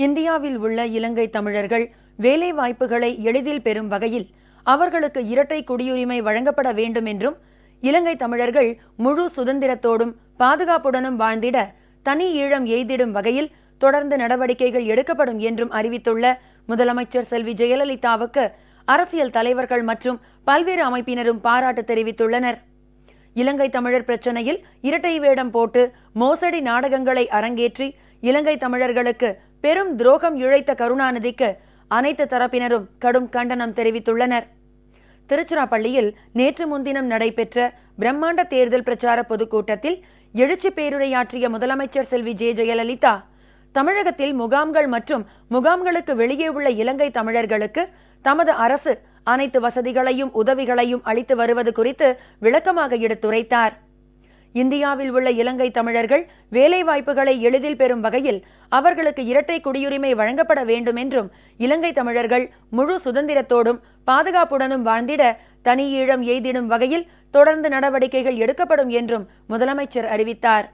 இந்தியாவில் உள்ள இலங்கை தமிழர்கள் வேலை வாய்ப்புகளை எளிதில் பெறும் வகையில் அவர்களுக்கு இரட்டை குடியுரிமை வழங்கப்பட வேண்டும் என்றும் இலங்கை தமிழர்கள் முழு சுதந்திரத்தோடும் பாதுகாப்புடனும் வாழ்ந்திட தனி ஈழம் எய்திடும் வகையில் தொடர்ந்து நடவடிக்கைகள் எடுக்கப்படும் என்றும் அறிவித்துள்ள முதலமைச்சர் செல்வி ஜெயலலிதாவுக்கு அரசியல் தலைவர்கள் மற்றும் பல்வேறு அமைப்பினரும் பாராட்டு தெரிவித்துள்ளனர். இலங்கை தமிழர் பிரச்சனையில் இரட்டை வேடம் போட்டு மோசடி நாடகங்களை அரங்கேற்றி இலங்கை தமிழர்களுக்கு பெரும் துரோகம் இழைத்த கருணாநிதிக்கு அனைத்து தரப்பினரும் கடும் கண்டனம் தெரிவித்துள்ளனர். திருச்சிராப்பள்ளியில் நேற்று முன்தினம் நடைபெற்ற பிரம்மாண்ட தேர்தல் பிரச்சார பொதுக்கூட்டத்தில் எழுச்சி பேருரையாற்றிய முதலமைச்சர் செல்வி ஜே ஜெயலலிதா தமிழகத்தில் முகாம்கள் மற்றும் முகாம்களுக்கு வெளியே உள்ள இலங்கை தமிழர்களுக்கு தமது அரசு அனைத்து வசதிகளையும் உதவிகளையும் அளித்து வருவது குறித்து விளக்கமாக எடுத்துரைத்தார். இந்தியாவில் உள்ள இலங்கை தமிழர்கள் வேலைவாய்ப்புகளை எளிதில் பெறும் வகையில் அவர்களுக்கு இரட்டை குடியுரிமை வழங்கப்பட வேண்டும் என்றும் இலங்கை தமிழர்கள் முழு சுதந்திரத்தோடும் பாதுகாப்புடனும் வாழ்ந்திட தனி ஈழம் எய்திடும் வகையில் தொடர்ந்து நடவடிக்கைகள் எடுக்கப்படும் என்றும் முதலமைச்சர் அறிவித்தார்.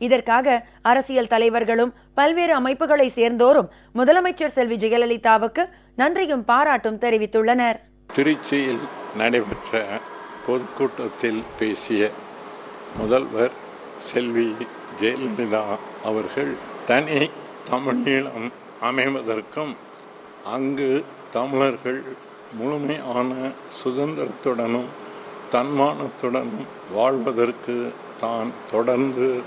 இதற்காக அரசியல் தலைவர்களும் பல்வேறு அமைப்புகளை சேர்ந்தோரும் முதலமைச்சர் செல்வி ஜெயலலிதாவுக்கு நன்றியும் பாராட்டும் தெரிவித்துள்ளனர். திருச்சியில் நடைபெற்ற பொதுக்கூட்டத்தில் பேசிய முதல்வர் செல்வி ஜெயலலிதா அவர்கள் தனி தமிழீழம் அமைவதற்கும் அங்கு தமிழர்கள் முழுமையான சுதந்திரத்துடனும் தன்மானத்துடனும் வாழ்வதற்கு தான் தொடர்ந்து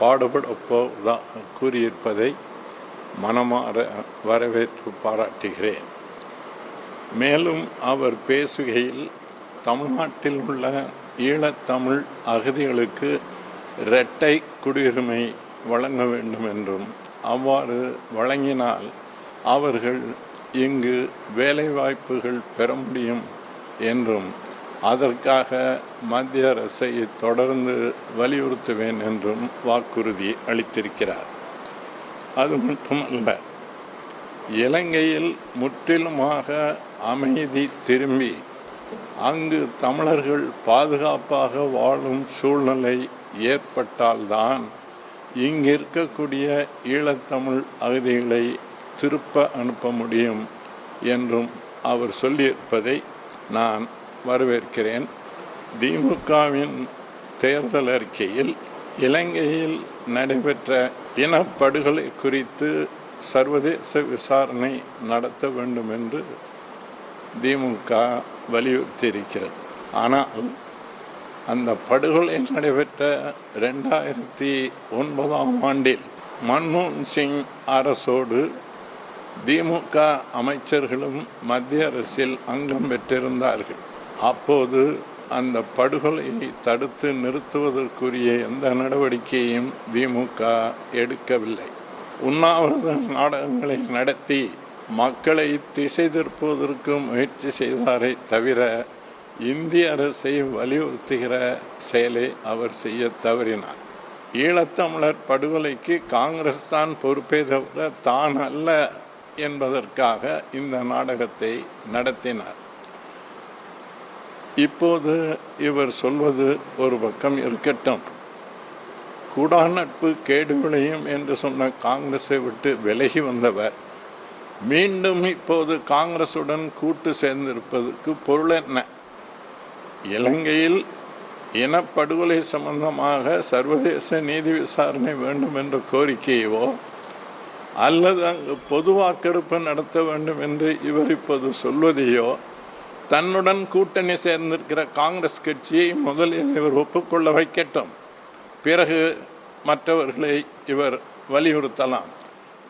பாடுபடப் போவதாக கூறியிருப்பதை மனமாற வரவேற்று பாராட்டுகிறேன். மேலும் அவர் பேசுகையில் தமிழ்நாட்டில் உள்ள ஈழத்தமிழ் அகதிகளுக்கு இரட்டை குடியுரிமை வழங்க வேண்டும் என்றும் அவ்வாறு வழங்கினால் அவர்கள் இங்கு வேலைவாய்ப்புகள் பெற முடியும் என்றும் அதற்காக மத்திய அரசை தொடர்ந்து வலியுறுத்துவேன் என்றும் வாக்குறுதி அளித்திருக்கிறார். அது மட்டுமல்ல இலங்கையில் முற்றிலுமாக அமைதி திரும்பி அங்கு தமிழர்கள் பாதுகாப்பாக வாழும் சூழ்நிலை ஏற்பட்டால்தான் இங்கு இருக்கக்கூடிய ஈழத்தமிழ் அகதிகளை திருப்ப அனுப்ப முடியும் என்றும் அவர் சொல்லியிருப்பதை நான் வரவேற்கிறேன். திமுகவின் தேர்தல் அறிக்கையில் இலங்கையில் நடைபெற்ற இனப்படுகொலை குறித்து சர்வதேச விசாரணை நடத்த வேண்டும் என்று திமுக வலியுறுத்தியிருக்கிறது. ஆனால் அந்த படுகொலை நடைபெற்ற ரெண்டாயிரத்தி ஒன்பதாம் ஆண்டில் மன்மோகன் சிங் அரசோடு திமுக அமைச்சர்களும் மத்திய அரசில் அங்கம் பெற்றிருந்தார்கள். அப்போது அந்த படுகொலையை தடுத்து நிறுத்துவதற்குரிய எந்த நடவடிக்கையும் திமுக எடுக்கவில்லை. உண்ணாவிரத நாடகங்களை நடத்தி மக்களை திசை திருப்புவதற்கு முயற்சி செய்தாரே தவிர இந்திய அரசை வலியுறுத்துகிற செயலை அவர் செய்ய தவறினார். ஈழத்தமிழர் படுகொலைக்கு காங்கிரஸ் தான் பொறுப்பே தவிர தான் அல்ல என்பதற்காக இந்த நாடகத்தை நடத்தினார். இப்போது இவர் சொல்வது ஒரு பக்கம் இருக்கட்டும். கூடா நட்பு கேடு விளையும் என்று சொன்ன காங்கிரஸை விட்டு விலகி வந்தவர் மீண்டும் இப்போது காங்கிரசுடன் கூட்டு சேர்ந்திருப்பதற்கு பொருள் என்ன? இலங்கையில் இனப்படுகொலை சம்பந்தமாக சர்வதேச நீதி விசாரணை வேண்டும் என்ற கோரிக்கையோ அல்லது அங்கு பொது வாக்கெடுப்பு நடத்த வேண்டும் என்று இவர் இப்போது சொல்வதையோ தன்னுடன் கூட்டணி சேர்ந்திருக்கிற காங்கிரஸ் கட்சியை முதலில் இவர் ஒப்புக்கொள்ள வைக்கட்டும். பிறகு மற்றவர்களை இவர் வலியுறுத்தலாம்.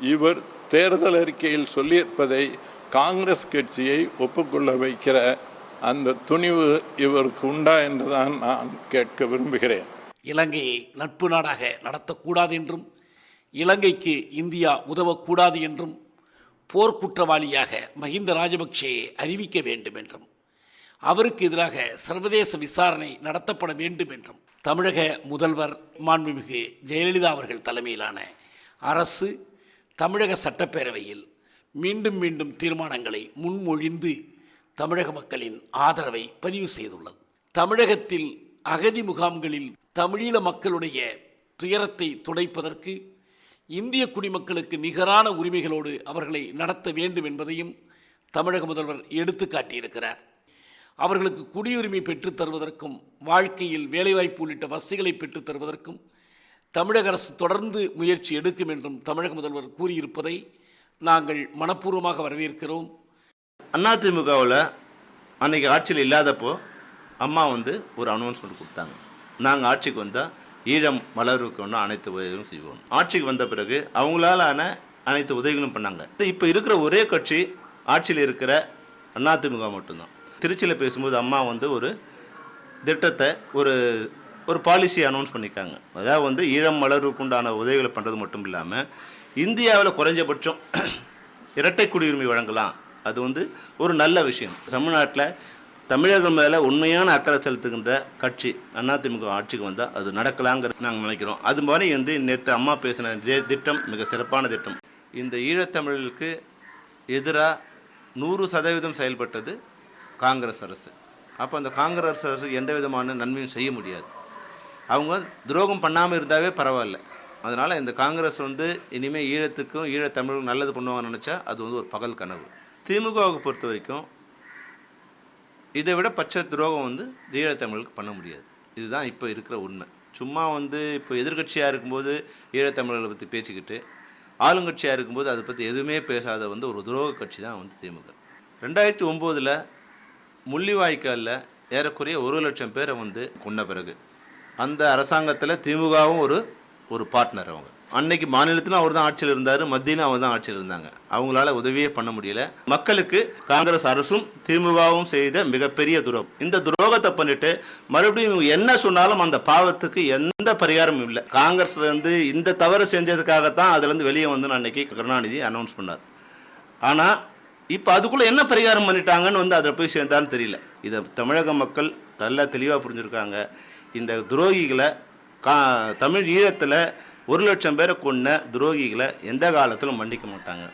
இவர் தேர்தல் அறிக்கையில் சொல்லியிருப்பதை காங்கிரஸ் கட்சியை ஒப்புக்கொள்ள வைக்கிற அந்த துணிவு இவருக்கு உண்டா என்றுதான் நான் கேட்க விரும்புகிறேன். இலங்கையை நட்பு நாடாக நடத்தக்கூடாது என்றும் இலங்கைக்கு இந்தியா உதவக்கூடாது என்றும் போர்க்குற்றவாளியாக மஹிந்த ராஜபக்சேயை அறிவிக்க வேண்டும் என்றும் அவருக்கு எதிராக சர்வதேச விசாரணை நடத்தப்பட வேண்டும் என்றும். தமிழக முதல்வர் மாண்புமிகு ஜெயலலிதா அவர்கள் தலைமையிலான அரசு தமிழக சட்டப்பேரவையில் மீண்டும் மீண்டும் தீர்மானங்களை முன்மொழிந்து தமிழக மக்களின் ஆதரவை பதிவு செய்துள்ளது. தமிழகத்தில் அகதி முகாம்களில் தமிழீழ மக்களுடைய துயரத்தை துடைப்பதற்கு இந்திய குடிமக்களுக்கு நிகரான உரிமைகளோடு அவர்களை நடத்த வேண்டும் என்பதையும் தமிழக முதல்வர் எடுத்து காட்டியிருக்கிறார். அவர்களுக்கு குடியுரிமை பெற்றுத் தருவதற்கும் வாழ்க்கையில் வேலைவாய்ப்பு உள்ளிட்ட வசதிகளை பெற்றுத் தருவதற்கும் தமிழக அரசு தொடர்ந்து முயற்சி எடுக்கும் என்றும் தமிழக முதல்வர் கூறியிருப்பதை நாங்கள் மனப்பூர்வமாக வரவேற்கிறோம். அதிமுகவில் அன்னைக்கு ஆட்சியில் இல்லாதப்போ அம்மா வந்து ஒரு அனௌன்ஸ்மெண்ட் கொடுத்தாங்க. நாங்கள் ஆட்சிக்கு வந்தால் ஈழம் மலருக்கு ஒன்று அனைத்து உதவிகளும் செய்வோம். ஆட்சிக்கு வந்த பிறகு அவங்களால ஆன அனைத்து உதவிகளும் பண்ணாங்க. இப்போ இருக்கிற ஒரே கட்சி ஆட்சியில் இருக்கிற அதிமுக மட்டும்தான். திருச்சியில் பேசும்போது அம்மா வந்து ஒரு திட்டத்தை ஒரு ஒரு பாலிசி அனௌன்ஸ் பண்ணியிருக்காங்க. அதாவது வந்து ஈழம் மலருக்கு உண்டான உதவிகளை பண்ணுறது மட்டும் இல்லாமல் இந்தியாவில் குறைஞ்சபட்சம் இரட்டை குடியுரிமை வழங்கலாம். அது வந்து ஒரு நல்ல விஷயம். தமிழ்நாட்டில் தமிழர்கள் மேலே உண்மையான அக்கறை செலுத்துகின்ற கட்சி அதிமுக ஆட்சிக்கு வந்தால் அது நடக்கலாங்கிற நாங்கள் நினைக்கிறோம். அது மாதிரி வந்து நேற்று அம்மா பேசின திட்டம் மிக சிறப்பான திட்டம். இந்த ஈழத்தமிழர்களுக்கு எதிராக நூறு சதவீதம் செயல்பட்டது காங்கிரஸ் அரசு. அப்போ அந்த காங்கிரஸ் அரசு எந்த விதமான நன்மையும் செய்ய முடியாது. அவங்க துரோகம் பண்ணாமல் இருந்தாவே பரவாயில்ல. அதனால் இந்த காங்கிரஸ் வந்து இனிமேல் ஈழத்துக்கும் ஈழத்தமிழுக்கும் நல்லது பண்ணுவாங்கன்னு நினச்சா அது வந்து ஒரு பகல் கனவு. திமுகவுக்கு பொறுத்த வரைக்கும் இதை விட பச்சை துரோகம் வந்து ஈழத்தமிழுக்கு பண்ண முடியாது. இதுதான் இப்போ இருக்கிற உண்மை. சும்மா வந்து இப்போ எதிர்க்கட்சியாக இருக்கும்போது ஈழத்தமிழர்களை பற்றி பேசிக்கிட்டு ஆளுங்கட்சியாக இருக்கும்போது அதை பற்றி எதுவுமே பேசாத வந்து ஒரு துரோக கட்சி தான் வந்து திமுக. ரெண்டாயிரத்தி ஒம்போதில் முள்ளிவாய்க்காலில் ஏறக்குறைய ஒரு லட்சம் பேரை வந்து கொண்ட பிறகு அந்த அரசாங்கத்தில் திமுகவும் ஒரு ஒரு பார்ட்னர் அவங்க. அன்னைக்கு மாநிலத்திலும் அவர் தான் ஆட்சியில் இருந்தார் மத்தியிலும் அவர் தான் ஆட்சியில் இருந்தாங்க. அவங்களால உதவியே பண்ண முடியல. மக்களுக்கு காங்கிரஸ் அரசும் திமுகவும் செய்த மிகப்பெரிய துரோகம். இந்த துரோகத்தை பண்ணிட்டு மறுபடியும் இவங்க என்ன சொன்னாலும் அந்த பாவத்துக்கு எந்த பரிகாரமும் இல்லை. காங்கிரஸ்ல இருந்து இந்த தவறு செஞ்சதுக்காகத்தான் அதுல இருந்து வெளியே வந்து அன்னைக்கு கருணாநிதி அனௌன்ஸ் பண்ணார். ஆனால் இப்போ அதுக்குள்ளே என்ன பரிகாரம் பண்ணிட்டாங்கன்னு வந்து அதில் போய் சேர்ந்தான்னு தெரியல. இதை தமிழக மக்கள் நல்லா தெளிவாக புரிஞ்சுருக்காங்க. இந்த துரோகிகளை கா தமிழ் ஈழத்தில் ஒரு லட்சம் பேரை கொன்ன துரோகிகளை எந்த காலத்திலும் மன்னிக்க மாட்டாங்க.